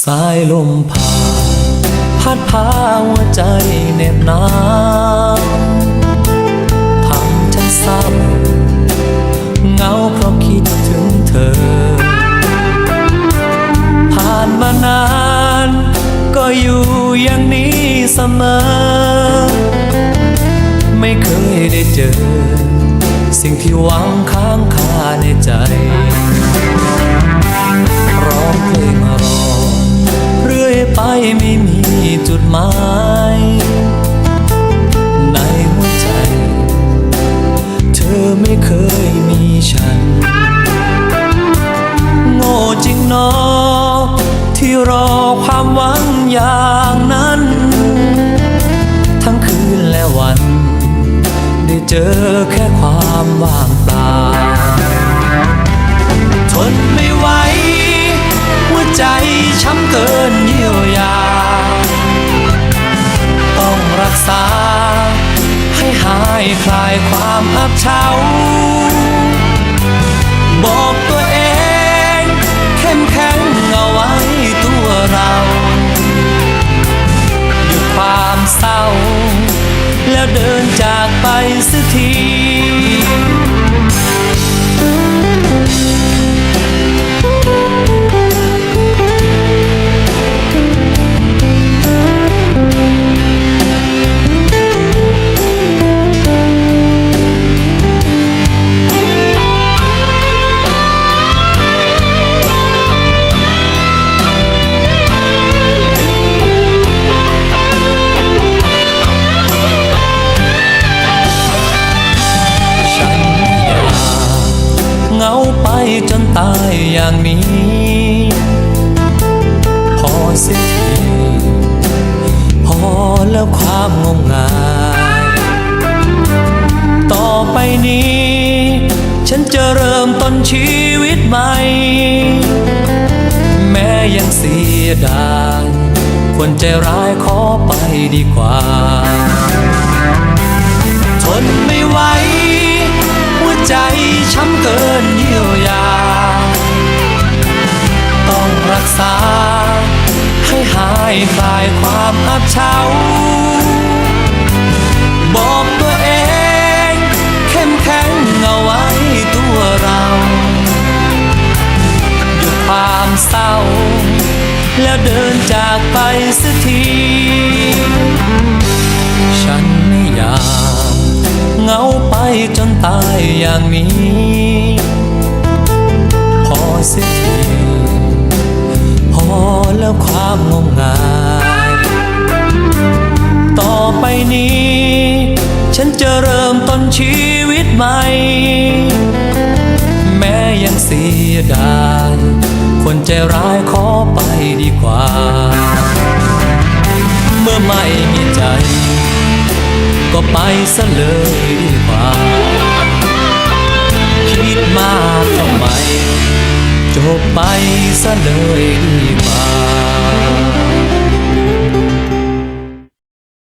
สายลมผ่านพัดพาหัวใจเน็บหนาวทำฉันเศร้าเงาเพราะคิดถึงเธอ ผ่านมานาน ก็อยู่อย่างนี้เสมอ ไม่เคยได้เจอ สิ่งที่หวังค้างคาในใจ อย่างนั้น ทั้งคืนและวัน ได้เจอแค่ความว่างเปล่าทนไม่ไหวหัวใจช้ำเกินเยียวยา ต้องรักษา ให้หายคลายความอับเฉาบอก เดินจากไปสักที จนตายอย่างนี้ พอเสียทีพอแล้วความงมงาย ต่อไปนี้ ฉันจะเริ่มต้นชีวิตใหม่ แม้ยังเสียดายควรใจร้ายขอไปดีกว่า ทนไม่ไหวหัวใจช้ำเกินเยี่ยว เฉาบอกตัวเอง เข้มแข็งเอาไว้ตัวเราหยุดความเศร้า แล้วเดินจากไปสักที ฉันไม่อยากเหงาไปจนตายอย่างนี้ พอสียทีพอแล้วความงมงาย นี้ ฉันจะเริ่มต้นชีวิตใหม่ แม้ยังเสียดายคนใจร้ายขอไปดีกว่า เมื่อไม่มีใจ ก็ไปซะเลยดีกว่า คิดมากทำไมจบไปซะเลยดีกว่า